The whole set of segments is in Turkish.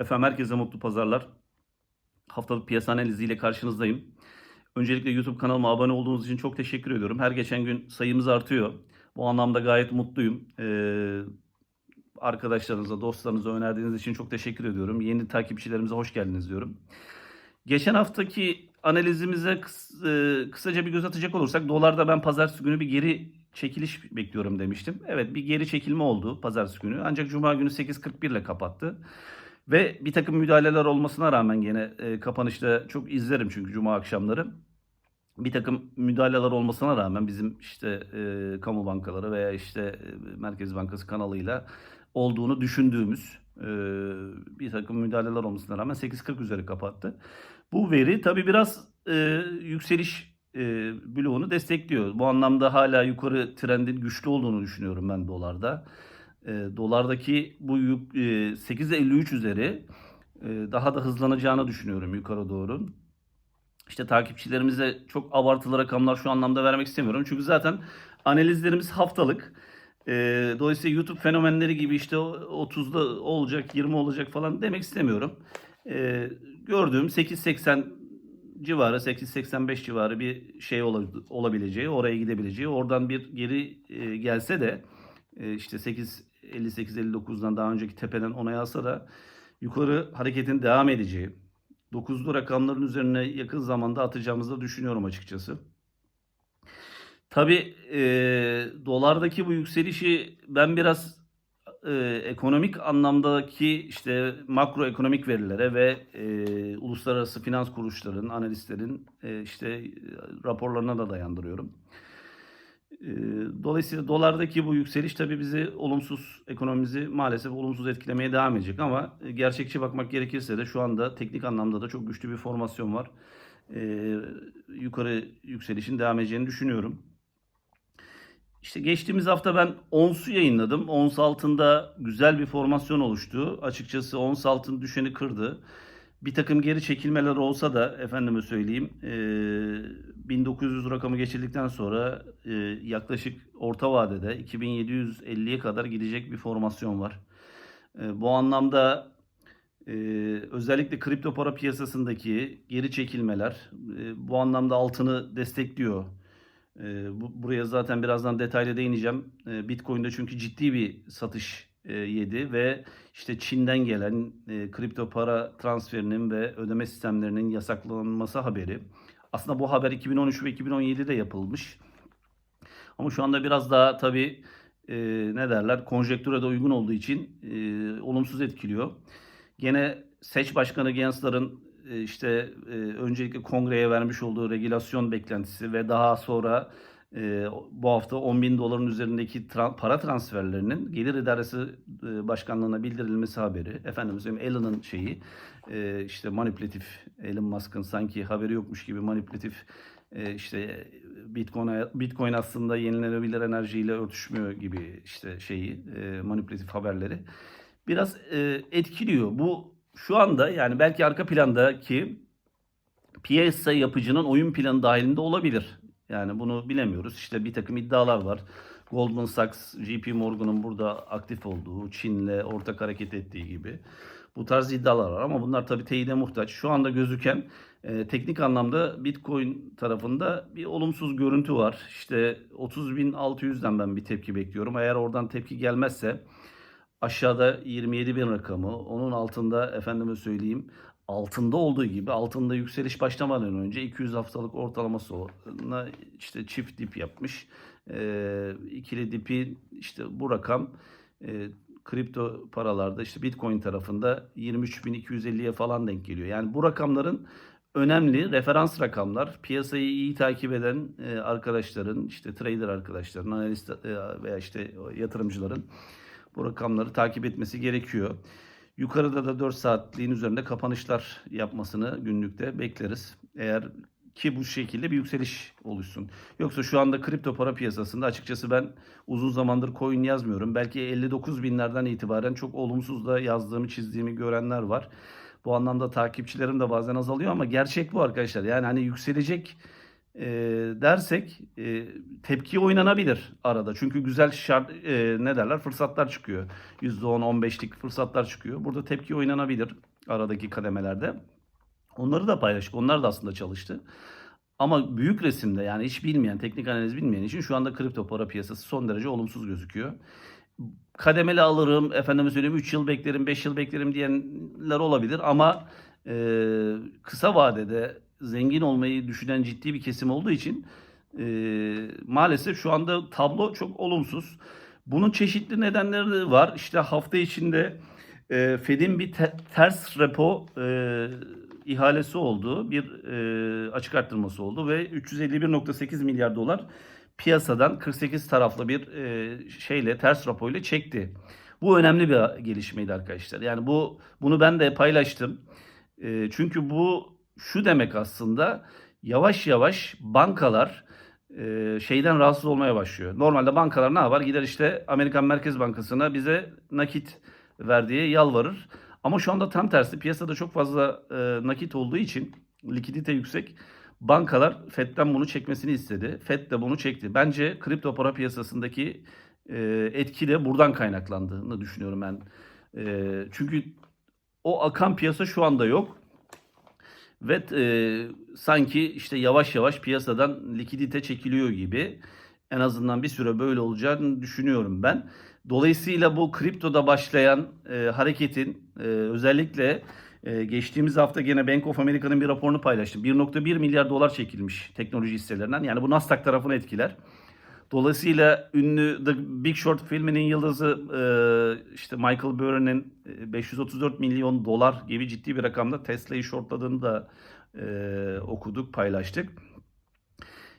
Efendim herkese mutlu pazarlar. Haftalık piyasa analiziyle karşınızdayım. Öncelikle YouTube kanalıma abone olduğunuz için çok teşekkür ediyorum. Her geçen gün sayımız artıyor. Bu anlamda gayet mutluyum. Ee, arkadaşlarınıza, dostlarınıza önerdiğiniz için çok teşekkür ediyorum. Yeni takipçilerimize hoş geldiniz diyorum. Geçen haftaki analizimize kıs- e, kısaca bir göz atacak olursak dolarda ben pazartesi günü bir geri çekiliş bekliyorum demiştim. Evet bir geri çekilme oldu pazartesi günü. Ancak cuma günü 8.41 ile kapattı. Ve bir takım müdahaleler olmasına rağmen gene e, kapanışta çok izlerim çünkü cuma akşamları. Bir takım müdahaleler olmasına rağmen bizim işte e, kamu bankaları veya işte e, Merkez Bankası kanalıyla olduğunu düşündüğümüz e, bir takım müdahaleler olmasına rağmen 8.40 üzeri kapattı. Bu veri tabii biraz e, yükseliş e, bloğunu destekliyor. Bu anlamda hala yukarı trendin güçlü olduğunu düşünüyorum ben dolarda. E, dolardaki bu e, 8.53 üzeri e, daha da hızlanacağını düşünüyorum yukarı doğru. İşte takipçilerimize çok abartılı rakamlar şu anlamda vermek istemiyorum. Çünkü zaten analizlerimiz haftalık. E, dolayısıyla YouTube fenomenleri gibi işte o- 30'da olacak, 20 olacak falan demek istemiyorum. E, gördüğüm 8.80 civarı, 8.85 civarı bir şey ola- olabileceği, oraya gidebileceği, oradan bir geri e, gelse de e, işte 8.58-59'dan daha önceki tepeden onay alsa da yukarı hareketin devam edeceği, 9'lu rakamların üzerine yakın zamanda atacağımızı düşünüyorum açıkçası. Tabii e, dolardaki bu yükselişi ben biraz e, ekonomik anlamdaki işte makroekonomik verilere ve e, uluslararası finans kuruluşların, analistlerin e, işte raporlarına da dayandırıyorum. Dolayısıyla dolardaki bu yükseliş tabii bizi olumsuz, ekonomimizi maalesef olumsuz etkilemeye devam edecek ama gerçekçi bakmak gerekirse de şu anda teknik anlamda da çok güçlü bir formasyon var. Yukarı yükselişin devam edeceğini düşünüyorum. İşte geçtiğimiz hafta ben ONS'u yayınladım. ONS altında güzel bir formasyon oluştu. Açıkçası ONS altın düşeni kırdı. Bir takım geri çekilmeler olsa da efendime söyleyeyim e, 1900 rakamı geçildikten sonra e, yaklaşık orta vadede 2750'ye kadar gidecek bir formasyon var. E, bu anlamda e, özellikle kripto para piyasasındaki geri çekilmeler e, bu anlamda altını destekliyor. E, bu, buraya zaten birazdan detaylı değineceğim. E, Bitcoin'de çünkü ciddi bir satış yedi ve işte Çin'den gelen e, kripto para transferinin ve ödeme sistemlerinin yasaklanması haberi. Aslında bu haber 2013 ve 2017'de yapılmış. Ama şu anda biraz daha tabii e, ne derler konjektüre de uygun olduğu için e, olumsuz etkiliyor. Gene seç başkanı Gensler'ın e, işte e, öncelikle kongreye vermiş olduğu regülasyon beklentisi ve daha sonra e, bu hafta 10 bin doların üzerindeki tra- para transferlerinin gelir idaresi e, başkanlığına bildirilmesi haberi. Efendim Elon'ın şeyi e, işte manipülatif Elon Musk'ın sanki haberi yokmuş gibi manipülatif e, işte Bitcoin Bitcoin aslında yenilenebilir enerjiyle örtüşmüyor gibi işte şeyi e, manipülatif haberleri biraz e, etkiliyor. Bu şu anda yani belki arka plandaki piyasa yapıcının oyun planı dahilinde olabilir. Yani bunu bilemiyoruz. İşte bir takım iddialar var. Goldman Sachs, JP Morgan'ın burada aktif olduğu, Çin'le ortak hareket ettiği gibi. Bu tarz iddialar var ama bunlar tabii teyide muhtaç. Şu anda gözüken e, teknik anlamda Bitcoin tarafında bir olumsuz görüntü var. İşte 30.600'den ben bir tepki bekliyorum. Eğer oradan tepki gelmezse aşağıda 27 bin rakamı, onun altında efendime söyleyeyim altında olduğu gibi altında yükseliş başlamadan önce 200 haftalık ortalamasına işte çift dip yapmış. Ee, ikili dipi işte bu rakam e, kripto paralarda işte Bitcoin tarafında 23.250'ye falan denk geliyor. Yani bu rakamların önemli referans rakamlar. Piyasayı iyi takip eden e, arkadaşların, işte trader arkadaşların, analist e, veya işte yatırımcıların bu rakamları takip etmesi gerekiyor. Yukarıda da 4 saatliğin üzerinde kapanışlar yapmasını günlükte bekleriz. Eğer ki bu şekilde bir yükseliş oluşsun. Yoksa şu anda kripto para piyasasında açıkçası ben uzun zamandır coin yazmıyorum. Belki 59 binlerden itibaren çok olumsuz da yazdığımı çizdiğimi görenler var. Bu anlamda takipçilerim de bazen azalıyor ama gerçek bu arkadaşlar. Yani hani yükselecek e, dersek e, tepki oynanabilir arada. Çünkü güzel şart e, ne derler fırsatlar çıkıyor. %10-15'lik fırsatlar çıkıyor. Burada tepki oynanabilir aradaki kademelerde. Onları da paylaştık. Onlar da aslında çalıştı. Ama büyük resimde yani hiç bilmeyen, teknik analiz bilmeyen için şu anda kripto para piyasası son derece olumsuz gözüküyor. Kademeli alırım, efendime söyleyeyim 3 yıl beklerim, 5 yıl beklerim diyenler olabilir ama e, kısa vadede zengin olmayı düşünen ciddi bir kesim olduğu için e, maalesef şu anda tablo çok olumsuz. Bunun çeşitli nedenleri de var. İşte hafta içinde e, Fed'in bir te- ters repo e, ihalesi oldu. Bir e, açık arttırması oldu ve 351.8 milyar dolar piyasadan 48 taraflı bir e, şeyle ters repo ile çekti. Bu önemli bir gelişmeydi arkadaşlar. Yani bu bunu ben de paylaştım. E, çünkü bu şu demek aslında yavaş yavaş bankalar e, şeyden rahatsız olmaya başlıyor. Normalde bankalar ne yapar? Gider işte Amerikan Merkez Bankası'na bize nakit ver diye yalvarır. Ama şu anda tam tersi piyasada çok fazla e, nakit olduğu için likidite yüksek. Bankalar Fed'den bunu çekmesini istedi. Fed de bunu çekti. Bence kripto para piyasasındaki e, etki de buradan kaynaklandığını düşünüyorum ben. E, çünkü o akan piyasa şu anda yok. Ve e, sanki işte yavaş yavaş piyasadan likidite çekiliyor gibi. En azından bir süre böyle olacağını düşünüyorum ben. Dolayısıyla bu kriptoda başlayan e, hareketin e, özellikle e, geçtiğimiz hafta gene Bank of America'nın bir raporunu paylaştım. 1.1 milyar dolar çekilmiş teknoloji hisselerinden. Yani bu Nasdaq tarafını etkiler. Dolayısıyla ünlü The Big Short filminin yıldızı e, işte Michael Burry'nin e, 534 milyon dolar gibi ciddi bir rakamda Tesla'yı shortladığını da e, okuduk, paylaştık.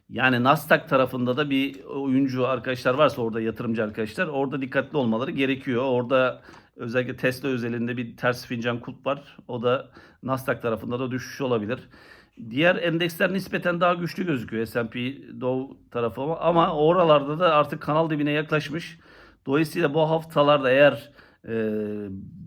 Yani Nasdaq tarafında da bir oyuncu arkadaşlar varsa orada yatırımcı arkadaşlar orada dikkatli olmaları gerekiyor. Orada özellikle Tesla özelinde bir ters fincan kulp var. O da Nasdaq tarafında da düşüş olabilir. Diğer endeksler nispeten daha güçlü gözüküyor S&P Dow tarafı ama- oralarda da artık kanal dibine yaklaşmış. Dolayısıyla bu haftalarda eğer e,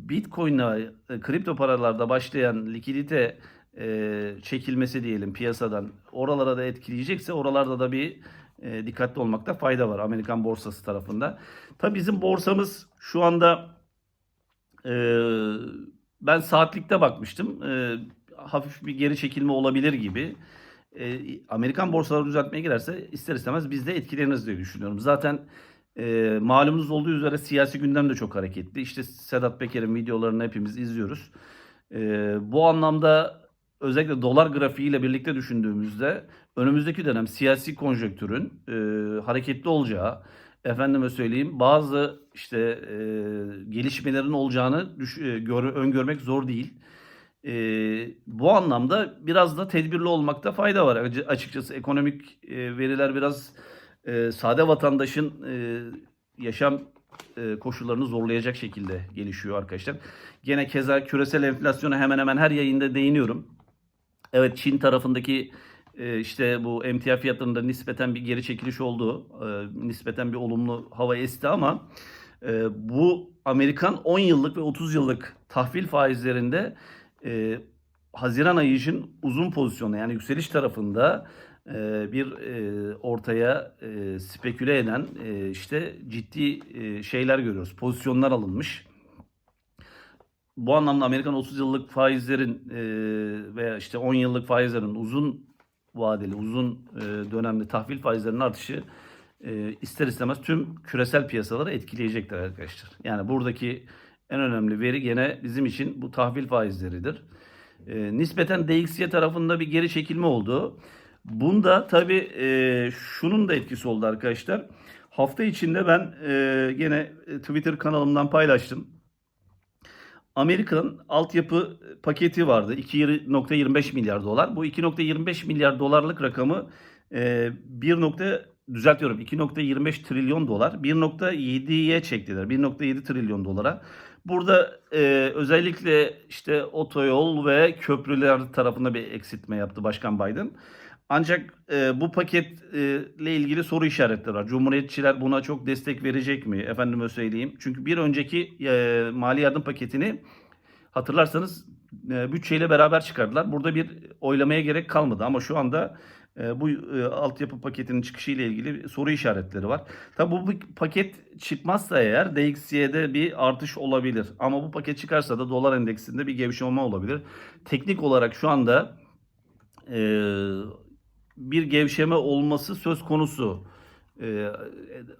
Bitcoin'la e, kripto paralarda başlayan likidite e, çekilmesi diyelim piyasadan oralara da etkileyecekse oralarda da bir e, dikkatli olmakta fayda var Amerikan borsası tarafında. Tabii bizim borsamız şu anda e, ben saatlikte bakmıştım. E, hafif bir geri çekilme olabilir gibi. E, Amerikan borsaları düzeltmeye girerse ister istemez biz de etkileniriz diye düşünüyorum. Zaten e, malumunuz olduğu üzere siyasi gündem de çok hareketli. İşte Sedat Peker'in videolarını hepimiz izliyoruz. E, bu anlamda özellikle dolar grafiğiyle birlikte düşündüğümüzde önümüzdeki dönem siyasi konjonktürün e, hareketli olacağı, efendime söyleyeyim bazı işte e, gelişmelerin olacağını düş, e, gör, öngörmek zor değil. E, bu anlamda biraz da tedbirli olmakta fayda var. Açıkçası ekonomik e, veriler biraz e, sade vatandaşın e, yaşam e, koşullarını zorlayacak şekilde gelişiyor arkadaşlar. Gene keza küresel enflasyona hemen hemen her yayında değiniyorum. Evet Çin tarafındaki e, işte bu emtia fiyatlarında nispeten bir geri çekiliş oldu. E, nispeten bir olumlu hava esti ama e, bu Amerikan 10 yıllık ve 30 yıllık tahvil faizlerinde e, Haziran ayı için uzun pozisyonda yani yükseliş tarafında e, bir e, ortaya e, speküle eden e, işte ciddi e, şeyler görüyoruz. Pozisyonlar alınmış. Bu anlamda Amerikan 30 yıllık faizlerin e, veya işte 10 yıllık faizlerin uzun vadeli, uzun e, dönemli tahvil faizlerinin artışı e, ister istemez tüm küresel piyasaları etkileyecektir arkadaşlar. Yani buradaki en önemli veri gene bizim için bu tahvil faizleridir. E, nispeten DXY tarafında bir geri çekilme oldu. Bunda tabii e, şunun da etkisi oldu arkadaşlar. Hafta içinde ben e, gene Twitter kanalımdan paylaştım. Amerika'nın altyapı paketi vardı. 2.25 milyar dolar. Bu 2.25 milyar dolarlık rakamı e, 1. düzeltiyorum 2.25 trilyon dolar 1.7'ye çektiler. 1.7 trilyon dolara. Burada e, özellikle işte otoyol ve köprüler tarafında bir eksiltme yaptı Başkan Biden. Ancak e, bu paketle ilgili soru işaretleri var. Cumhuriyetçiler buna çok destek verecek mi? Efendime söyleyeyim. Çünkü bir önceki e, mali yardım paketini hatırlarsanız e, bütçeyle beraber çıkardılar. Burada bir oylamaya gerek kalmadı ama şu anda e, bu e, altyapı paketinin çıkışı ile ilgili soru işaretleri var. Tabi bu paket çıkmazsa eğer DXY'de bir artış olabilir. Ama bu paket çıkarsa da dolar endeksinde bir gevşeme olabilir. Teknik olarak şu anda e, bir gevşeme olması söz konusu e,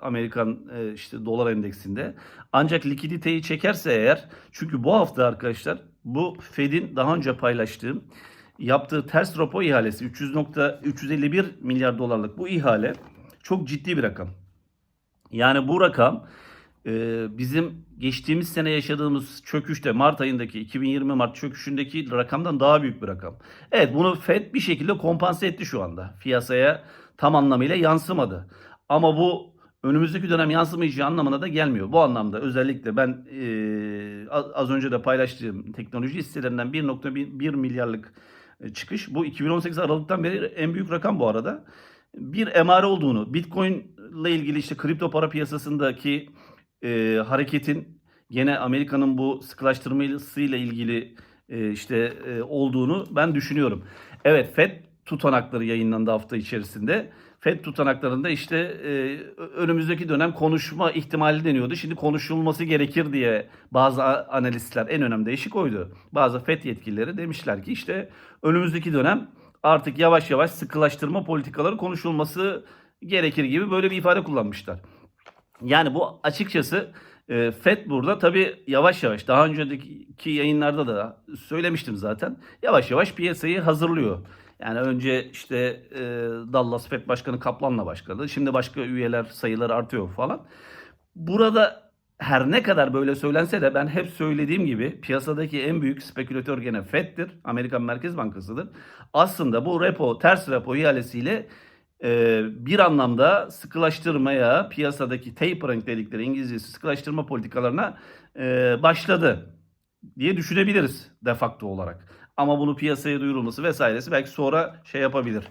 Amerikan e, işte dolar endeksinde. Ancak likiditeyi çekerse eğer çünkü bu hafta arkadaşlar bu Fed'in daha önce paylaştığım yaptığı ters repo ihalesi 300.351 milyar dolarlık bu ihale çok ciddi bir rakam. Yani bu rakam e, bizim geçtiğimiz sene yaşadığımız çöküşte Mart ayındaki 2020 Mart çöküşündeki rakamdan daha büyük bir rakam. Evet bunu Fed bir şekilde kompanse etti şu anda. Piyasaya tam anlamıyla yansımadı. Ama bu önümüzdeki dönem yansımayacağı anlamına da gelmiyor. Bu anlamda özellikle ben e, az önce de paylaştığım teknoloji hisselerinden 1.1 milyarlık çıkış. Bu 2018 Aralık'tan beri en büyük rakam bu arada. Bir emare olduğunu, Bitcoin ile ilgili işte kripto para piyasasındaki e, hareketin gene Amerika'nın bu sıkılaştırmasıyla ilgili e, işte e, olduğunu ben düşünüyorum. Evet FED tutanakları yayınlandı hafta içerisinde. FED tutanaklarında işte e, önümüzdeki dönem konuşma ihtimali deniyordu. Şimdi konuşulması gerekir diye bazı analistler en önemli değişik oydu. Bazı FED yetkilileri demişler ki işte önümüzdeki dönem artık yavaş yavaş sıkılaştırma politikaları konuşulması gerekir gibi böyle bir ifade kullanmışlar. Yani bu açıkçası e, FED burada tabii yavaş yavaş daha önceki yayınlarda da söylemiştim zaten. Yavaş yavaş piyasayı hazırlıyor. Yani önce işte e, Dallas FED Başkanı Kaplan'la başladı. Şimdi başka üyeler sayıları artıyor falan. Burada her ne kadar böyle söylense de ben hep söylediğim gibi piyasadaki en büyük spekülatör gene FED'dir. Amerikan Merkez Bankası'dır. Aslında bu repo, ters repo ihalesiyle e, bir anlamda sıkılaştırmaya, piyasadaki tapering dedikleri İngilizcesi sıkılaştırma politikalarına e, başladı diye düşünebiliriz de facto olarak. Ama bunu piyasaya duyurulması vesairesi belki sonra şey yapabilir.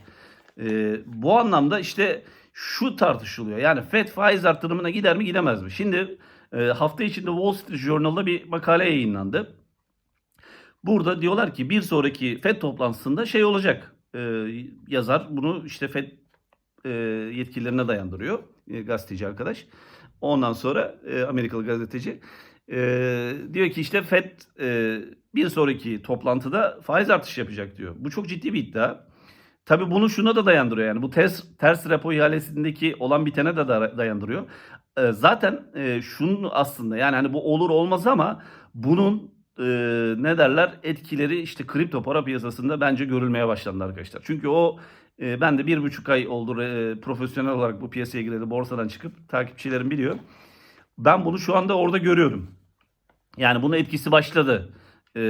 E, bu anlamda işte şu tartışılıyor. Yani FED faiz artırımına gider mi gidemez mi? Şimdi e, hafta içinde Wall Street Journal'da bir makale yayınlandı. Burada diyorlar ki bir sonraki FED toplantısında şey olacak. E, yazar bunu işte FED e, yetkililerine dayandırıyor e, gazeteci arkadaş. Ondan sonra e, Amerikalı gazeteci e, diyor ki işte FED e, bir sonraki toplantıda faiz artışı yapacak diyor. Bu çok ciddi bir iddia. Tabii bunu şuna da dayandırıyor yani bu ters, ters repo ihalesindeki olan bitene de dayandırıyor. E, zaten e, şunun aslında yani hani bu olur olmaz ama bunun e, ne derler etkileri işte kripto para piyasasında bence görülmeye başlandı arkadaşlar. Çünkü o e, ben de bir buçuk ay oldu e, profesyonel olarak bu piyasaya gireli borsadan çıkıp takipçilerim biliyor. Ben bunu şu anda orada görüyorum. Yani bunun etkisi başladı. E,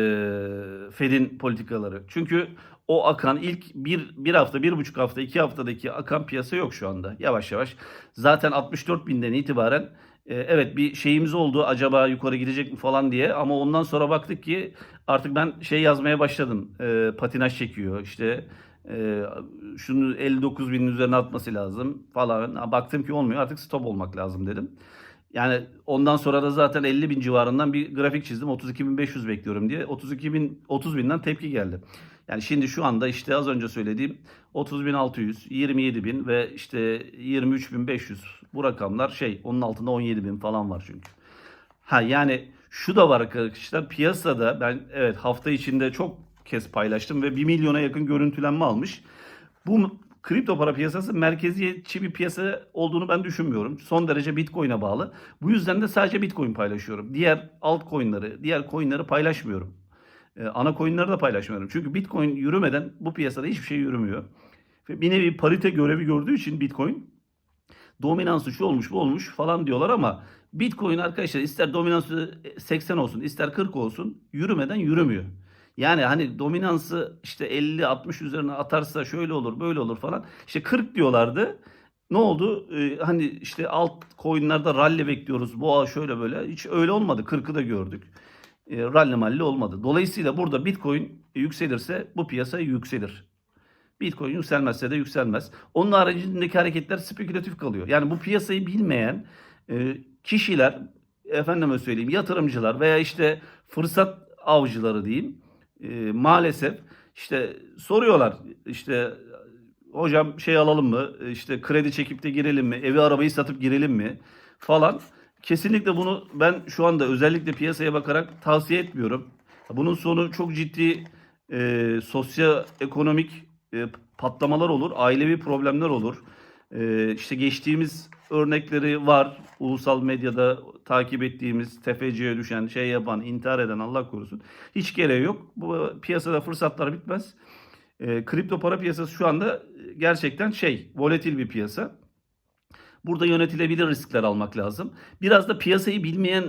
Fed'in politikaları. Çünkü o akan ilk bir, bir hafta, bir buçuk hafta, iki haftadaki akan piyasa yok şu anda. Yavaş yavaş. Zaten 64 binden itibaren e, evet bir şeyimiz oldu acaba yukarı gidecek mi falan diye. Ama ondan sonra baktık ki artık ben şey yazmaya başladım. E, patinaj çekiyor işte e, şunu 59 binin üzerine atması lazım falan. Baktım ki olmuyor artık stop olmak lazım dedim. Yani ondan sonra da zaten 50 bin civarından bir grafik çizdim. 32.500 bekliyorum diye. 32 bin, 30 binden tepki geldi. Yani şimdi şu anda işte az önce söylediğim 30.600, 27.000 ve işte 23.500 bu rakamlar şey onun altında 17.000 falan var çünkü. Ha yani şu da var arkadaşlar piyasada ben evet hafta içinde çok kez paylaştım ve 1 milyona yakın görüntülenme almış. Bu kripto para piyasası merkeziyetçi bir piyasa olduğunu ben düşünmüyorum. Son derece Bitcoin'e bağlı. Bu yüzden de sadece Bitcoin paylaşıyorum. Diğer altcoin'leri, diğer coin'leri paylaşmıyorum. Ee, ana coin'leri de paylaşmıyorum. Çünkü Bitcoin yürümeden bu piyasada hiçbir şey yürümüyor. Ve bir nevi parite görevi gördüğü için Bitcoin dominansı şu olmuş bu olmuş falan diyorlar ama Bitcoin arkadaşlar ister dominansı 80 olsun ister 40 olsun yürümeden yürümüyor. Yani hani dominansı işte 50-60 üzerine atarsa şöyle olur böyle olur falan. İşte 40 diyorlardı. Ne oldu? Ee, hani işte alt coinlerde rally bekliyoruz. Boğa şöyle böyle. Hiç öyle olmadı. 40'ı da gördük. E, rally malli olmadı. Dolayısıyla burada Bitcoin yükselirse bu piyasa yükselir. Bitcoin yükselmezse de yükselmez. Onun haricindeki hareketler spekülatif kalıyor. Yani bu piyasayı bilmeyen e, kişiler, efendime söyleyeyim yatırımcılar veya işte fırsat avcıları diyeyim e, maalesef işte soruyorlar işte hocam şey alalım mı? İşte kredi çekip de girelim mi? Evi arabayı satıp girelim mi? Falan. Kesinlikle bunu ben şu anda özellikle piyasaya bakarak tavsiye etmiyorum. Bunun sonu çok ciddi e, sosyoekonomik e, patlamalar olur, ailevi problemler olur. E, işte geçtiğimiz örnekleri var. Ulusal medyada takip ettiğimiz tefeciye düşen, şey yapan, intihar eden Allah korusun. Hiç gereği yok. Bu piyasada fırsatlar bitmez. E, kripto para piyasası şu anda gerçekten şey, volatil bir piyasa. Burada yönetilebilir riskler almak lazım. Biraz da piyasayı bilmeyen,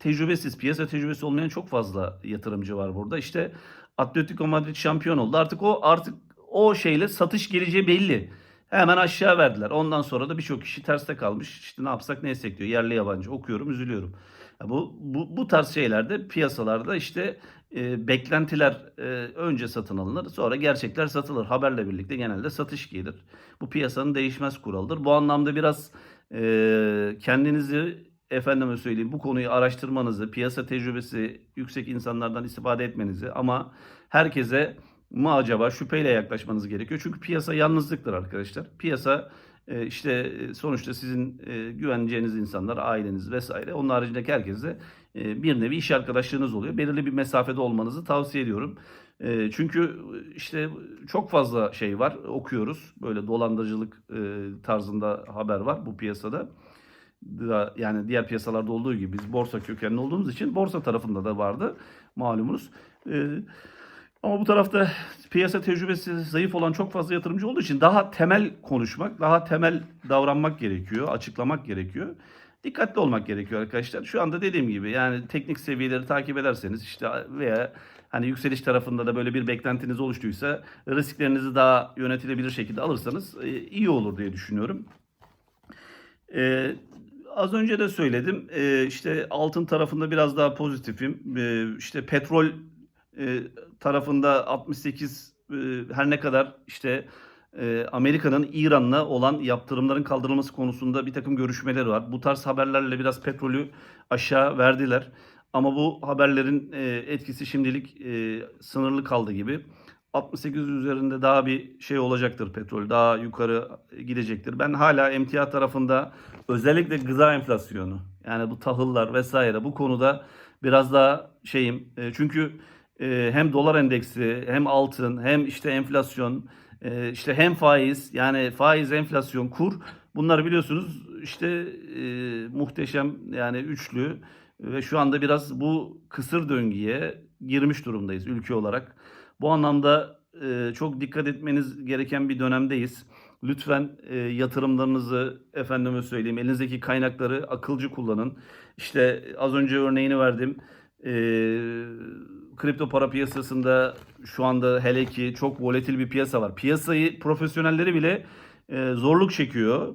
tecrübesiz, piyasa tecrübesi olmayan çok fazla yatırımcı var burada. İşte Atletico Madrid şampiyon oldu. Artık o artık o şeyle satış geleceği belli. Hemen aşağı verdiler. Ondan sonra da birçok kişi terste kalmış. İşte ne yapsak ne etsek diyor. Yerli yabancı okuyorum, üzülüyorum. Ya bu, bu bu tarz şeylerde piyasalarda işte e, beklentiler e, önce satın alınır, sonra gerçekler satılır. Haberle birlikte genelde satış gelir. Bu piyasanın değişmez kuralıdır. Bu anlamda biraz e, kendinizi efendime söyleyeyim bu konuyu araştırmanızı, piyasa tecrübesi yüksek insanlardan istifade etmenizi ama herkese mı acaba şüpheyle yaklaşmanız gerekiyor. Çünkü piyasa yalnızlıktır arkadaşlar. Piyasa e, işte e, sonuçta sizin e, güveneceğiniz insanlar, aileniz vesaire. Onun haricindeki herkese bir nevi iş arkadaşlığınız oluyor. Belirli bir mesafede olmanızı tavsiye ediyorum. Çünkü işte çok fazla şey var, okuyoruz. Böyle dolandırıcılık tarzında haber var bu piyasada. Da- Yani diğer piyasalarda olduğu gibi biz borsa kökenli olduğumuz için borsa tarafında da vardı malumunuz. E, ama bu tarafta piyasa tecrübesi zayıf olan çok fazla yatırımcı olduğu için daha temel konuşmak, daha temel davranmak gerekiyor, açıklamak gerekiyor. Dikkatli olmak gerekiyor arkadaşlar. Şu anda dediğim gibi yani teknik seviyeleri takip ederseniz işte veya hani yükseliş tarafında da böyle bir beklentiniz oluştuysa risklerinizi daha yönetilebilir şekilde alırsanız e, iyi olur diye düşünüyorum. Ee, az önce de söyledim. Ee, işte altın tarafında biraz daha pozitifim. Ee, işte petrol e, tarafında 68 e, her ne kadar işte e, Amerika'nın İran'la olan yaptırımların kaldırılması konusunda bir takım görüşmeleri var. Bu tarz haberlerle biraz petrolü aşağı verdiler. Ama bu haberlerin etkisi şimdilik sınırlı kaldı gibi. 68 üzerinde daha bir şey olacaktır petrol. Daha yukarı gidecektir. Ben hala emtia tarafında özellikle gıda enflasyonu yani bu tahıllar vesaire bu konuda biraz daha şeyim. E, çünkü e, hem dolar endeksi hem altın hem işte enflasyon e, işte hem faiz yani faiz enflasyon kur bunlar biliyorsunuz işte e, muhteşem yani üçlü ve şu anda biraz bu kısır döngüye girmiş durumdayız ülke olarak. Bu anlamda çok dikkat etmeniz gereken bir dönemdeyiz. Lütfen e, yatırımlarınızı efendime söyleyeyim elinizdeki kaynakları akılcı kullanın. İşte az önce örneğini verdim. E, kripto para piyasasında şu anda hele ki çok volatil bir piyasa var. Piyasayı profesyonelleri bile e, zorluk çekiyor.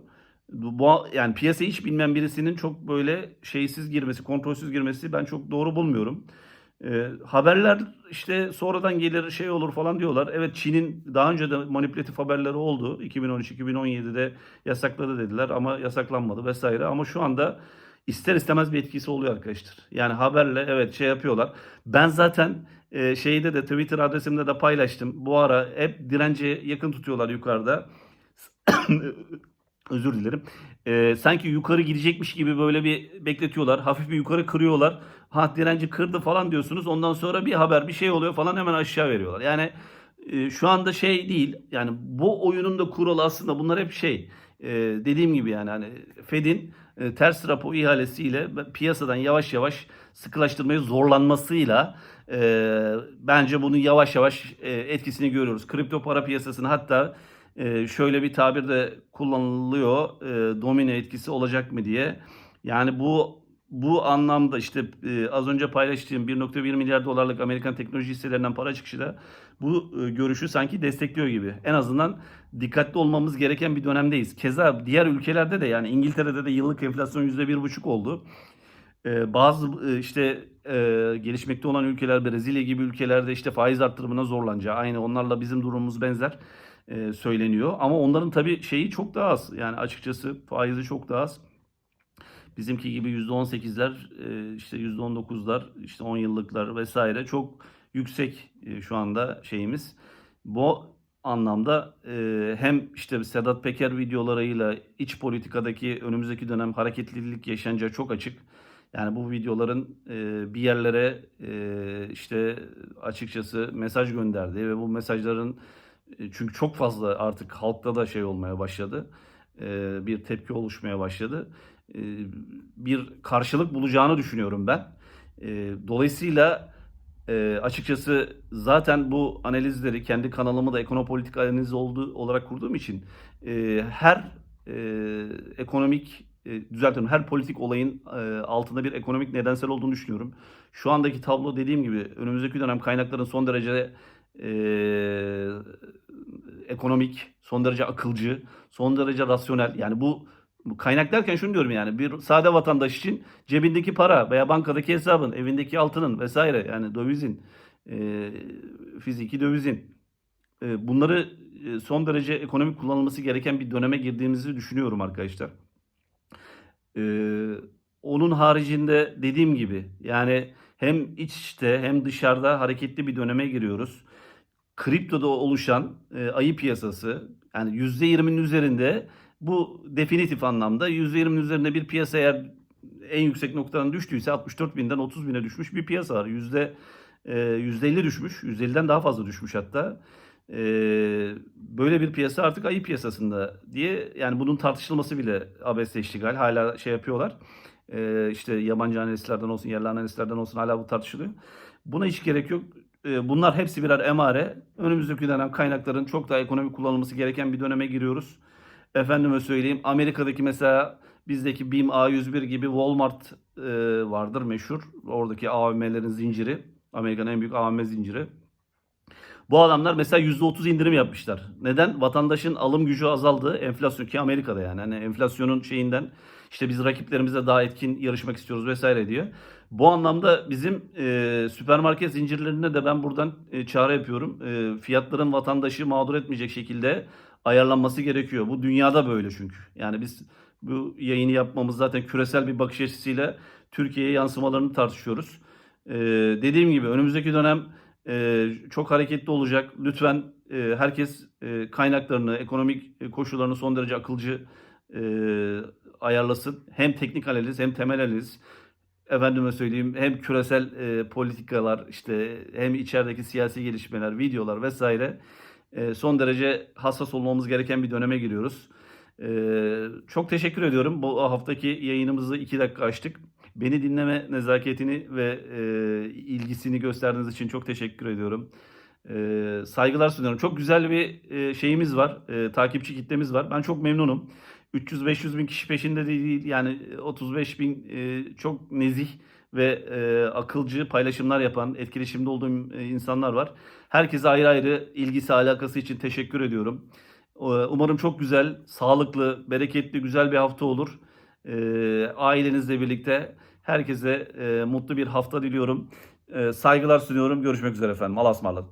Bu, yani piyasayı hiç bilmeyen birisinin çok böyle şeysiz girmesi, kontrolsüz girmesi ben çok doğru bulmuyorum. E, haberler işte sonradan gelir şey olur falan diyorlar. Evet Çin'in daha önce de manipülatif haberleri oldu. 2013-2017'de yasakladı dediler ama yasaklanmadı vesaire. Ama şu anda ister istemez bir etkisi oluyor arkadaşlar. Yani haberle evet şey yapıyorlar. Ben zaten e, şeyde de Twitter adresimde de paylaştım. Bu ara hep dirence yakın tutuyorlar yukarıda. Özür dilerim. E, sanki yukarı gidecekmiş gibi böyle bir bekletiyorlar. Hafif bir yukarı kırıyorlar. Ha direnci kırdı falan diyorsunuz. Ondan sonra bir haber bir şey oluyor falan hemen aşağı veriyorlar. Yani e, şu anda şey değil. Yani bu oyunun da kuralı aslında bunlar hep şey. E, dediğim gibi yani hani Fed'in e, ters rapo ihalesiyle piyasadan yavaş yavaş sıkılaştırmayı zorlanmasıyla e, bence bunun yavaş yavaş e, etkisini görüyoruz. Kripto para piyasasını hatta e, şöyle bir tabir de kullanılıyor. E, domino etkisi olacak mı diye. Yani bu bu anlamda işte e, az önce paylaştığım 1.1 milyar dolarlık Amerikan teknoloji hisselerinden para çıkışı da bu e, görüşü sanki destekliyor gibi. En azından dikkatli olmamız gereken bir dönemdeyiz. Keza diğer ülkelerde de yani İngiltere'de de yıllık enflasyon %1,5 oldu. E, bazı e, işte e, gelişmekte olan ülkeler Brezilya gibi ülkelerde işte faiz arttırımına zorlanacağı aynı onlarla bizim durumumuz benzer e, söyleniyor. Ama onların tabii şeyi çok daha az. Yani açıkçası faizi çok daha az. Bizimki gibi %18'ler, e, işte %19'lar, işte 10 yıllıklar vesaire çok yüksek e, şu anda şeyimiz. Bu anlamda e, hem işte Sedat Peker videolarıyla iç politikadaki önümüzdeki dönem hareketlilik yaşanacağı çok açık. Yani bu videoların bir yerlere işte açıkçası mesaj gönderdiği ve bu mesajların çünkü çok fazla artık halkta da şey olmaya başladı. Bir tepki oluşmaya başladı. E, bir karşılık bulacağını düşünüyorum ben. E, dolayısıyla e, açıkçası zaten bu analizleri kendi kanalımı da ekonopolitik analiz olduğu olarak kurduğum için her ekonomik düzeltiyorum her politik olayın altında bir ekonomik nedensel olduğunu düşünüyorum. Şu andaki tablo dediğim gibi önümüzdeki dönem kaynakların son derece ekonomik, son derece akılcı, son derece rasyonel. Yani bu kaynak derken şunu diyorum yani bir sade vatandaş için cebindeki para veya bankadaki hesabın, evindeki altının vesaire yani dövizin, e, fiziki dövizin e, bunları e, son derece ekonomik kullanılması gereken bir döneme girdiğimizi düşünüyorum arkadaşlar. Ee, onun haricinde dediğim gibi yani hem içte hem dışarıda hareketli bir döneme giriyoruz. Kriptoda oluşan e, ayı piyasası yani %20'nin üzerinde bu definitif anlamda %20'nin üzerinde bir piyasa eğer en yüksek noktadan düştüyse 64 binden 30 bine düşmüş bir piyasa var. Yüzde, e, %50 düşmüş. %50'den daha fazla düşmüş hatta. E, böyle bir piyasa artık ayı piyasasında diye yani bunun tartışılması bile abesle iştigal hala şey yapıyorlar. E, işte yabancı analistlerden olsun yerli analistlerden olsun hala bu tartışılıyor. Buna hiç gerek yok. E, bunlar hepsi birer emare. Önümüzdeki dönem kaynakların çok daha ekonomik kullanılması gereken bir döneme giriyoruz. Efendime söyleyeyim Amerika'daki mesela bizdeki BİM A101 gibi Walmart e, vardır meşhur. Oradaki AVM'lerin zinciri. Amerika'nın en büyük AVM zinciri. Bu adamlar mesela %30 indirim yapmışlar. Neden? Vatandaşın alım gücü azaldı. Enflasyon ki Amerika'da yani. Hani enflasyonun şeyinden işte biz rakiplerimizle daha etkin yarışmak istiyoruz vesaire diyor. Bu anlamda bizim e, süpermarket zincirlerine de ben buradan e, çağrı yapıyorum. E, fiyatların vatandaşı mağdur etmeyecek şekilde ayarlanması gerekiyor. Bu dünyada böyle çünkü. Yani biz bu yayını yapmamız zaten küresel bir bakış açısıyla Türkiye'ye yansımalarını tartışıyoruz. E, dediğim gibi önümüzdeki dönem e, çok hareketli olacak. Lütfen e, herkes e, kaynaklarını, ekonomik e, koşullarını son derece akılcı e, ayarlasın. Hem teknik analiz hem temel analiz. Efendime söyleyeyim hem küresel e, politikalar işte hem içerideki siyasi gelişmeler, videolar vesaire son derece hassas olmamız gereken bir döneme giriyoruz. E, çok teşekkür ediyorum. Bu haftaki yayınımızı iki dakika açtık. Beni dinleme nezaketini ve e, ilgisini gösterdiğiniz için çok teşekkür ediyorum. E, saygılar sunuyorum. Çok güzel bir e, şeyimiz var. Takipçi kitlemiz var. Ben çok memnunum. 300-500 bin kişi peşinde değil. Yani 35 bin e, çok nezih ve e, akılcı paylaşımlar yapan, etkileşimde olduğum e, insanlar var. Herkese ayrı ayrı ilgisi, alakası için teşekkür ediyorum. E, Umarım çok güzel, sağlıklı, bereketli, güzel bir hafta olur. E, ailenizle birlikte herkese e, mutlu bir hafta diliyorum. E, saygılar sunuyorum. Görüşmek üzere efendim. Allah'a ısmarladık.